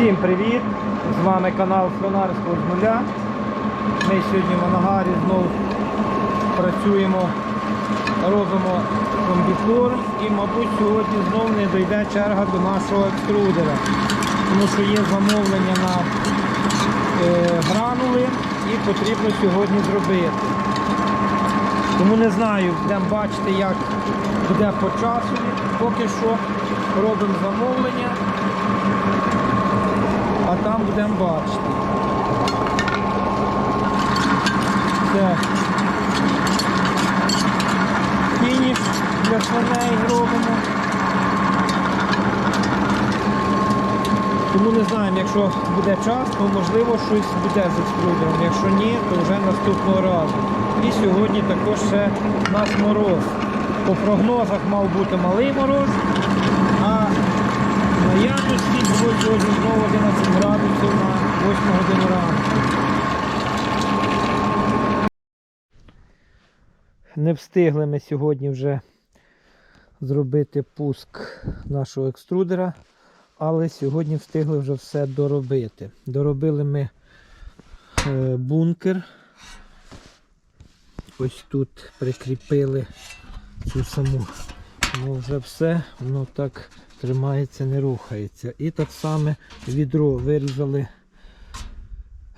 Всім привіт! З вами канал Слонарство з нуля. Ми сьогодні в Анагарі знову працюємо, робимо комбікорм і, мабуть, сьогодні знову не дійде черга до нашого екструдера. Тому що є замовлення на е, гранули і потрібно сьогодні зробити. Тому не знаю, будемо бачити, як буде по часу. Поки що робимо замовлення будемо. Це фініш для свиней робимо. Тому не знаємо, якщо буде час, то можливо щось буде з екструдером. Якщо ні, то вже наступного разу. І сьогодні також ще у нас мороз. По прогнозах мав бути малий мороз, а наявності було сьогодні знову 11 градусів на 8 годину ранку. Не встигли ми сьогодні вже зробити пуск нашого екструдера, але сьогодні встигли вже все доробити. Доробили ми е, бункер. Ось тут прикріпили цю саму. Ну вже все, воно так тримається, не рухається. І так само відро вирізали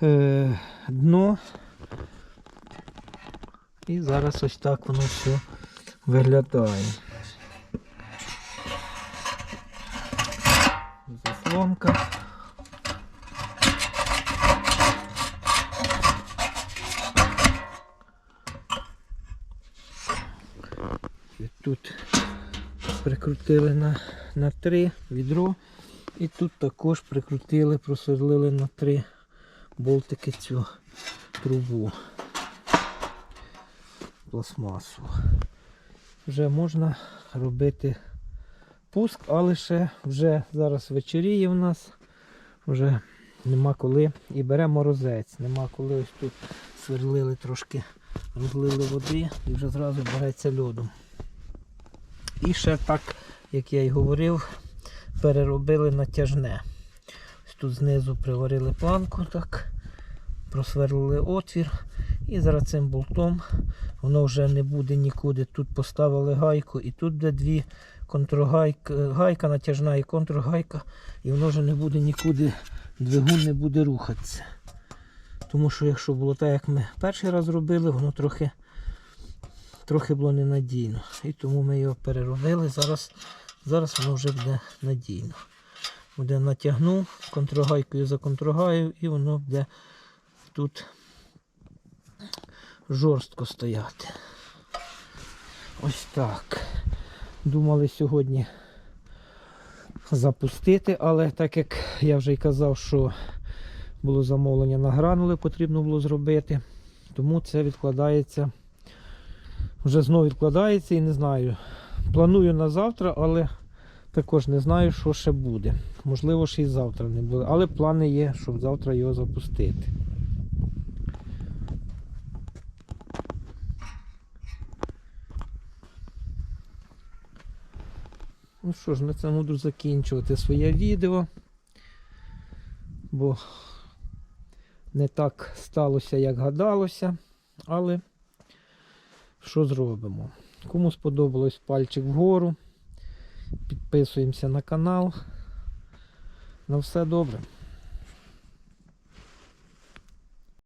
е, дно. І зараз ось так воно все виглядає. Заслонка. Тут прикрутили на, на три відро. І тут також прикрутили, просверлили на три болтики цю трубу пластмасу. Вже можна робити пуск, але ще вже зараз вечеріє в нас, вже нема коли. І беремо морозець. Нема коли ось тут сверлили трошки, розлили води і вже зразу береться льодом. І ще так, як я й говорив, переробили натяжне. Ось Тут знизу приварили планку, так, просверлили отвір. І зараз цим болтом воно вже не буде нікуди. Тут поставили гайку і тут буде дві контргайка, гайка натяжна і контргайка. І воно вже не буде нікуди, двигун не буде рухатися. Тому що якщо було так, як ми перший раз робили, воно трохи трохи було ненадійно. І тому ми його переробили. Зараз зараз воно вже буде надійно. Буде натягнув контрогайкою за контрогаю і воно буде тут жорстко стояти. Ось так. Думали сьогодні запустити, але так як я вже й казав, що було замовлення на гранули, потрібно було зробити, тому це відкладається вже знову відкладається і не знаю. Планую на завтра, але також не знаю, що ще буде. Можливо, ще й завтра не буде. Але плани є, щоб завтра його запустити. Ну що ж, на цьому буду закінчувати своє відео, бо не так сталося, як гадалося, але що зробимо? Кому сподобалось пальчик вгору. Підписуємося на канал. На все добре.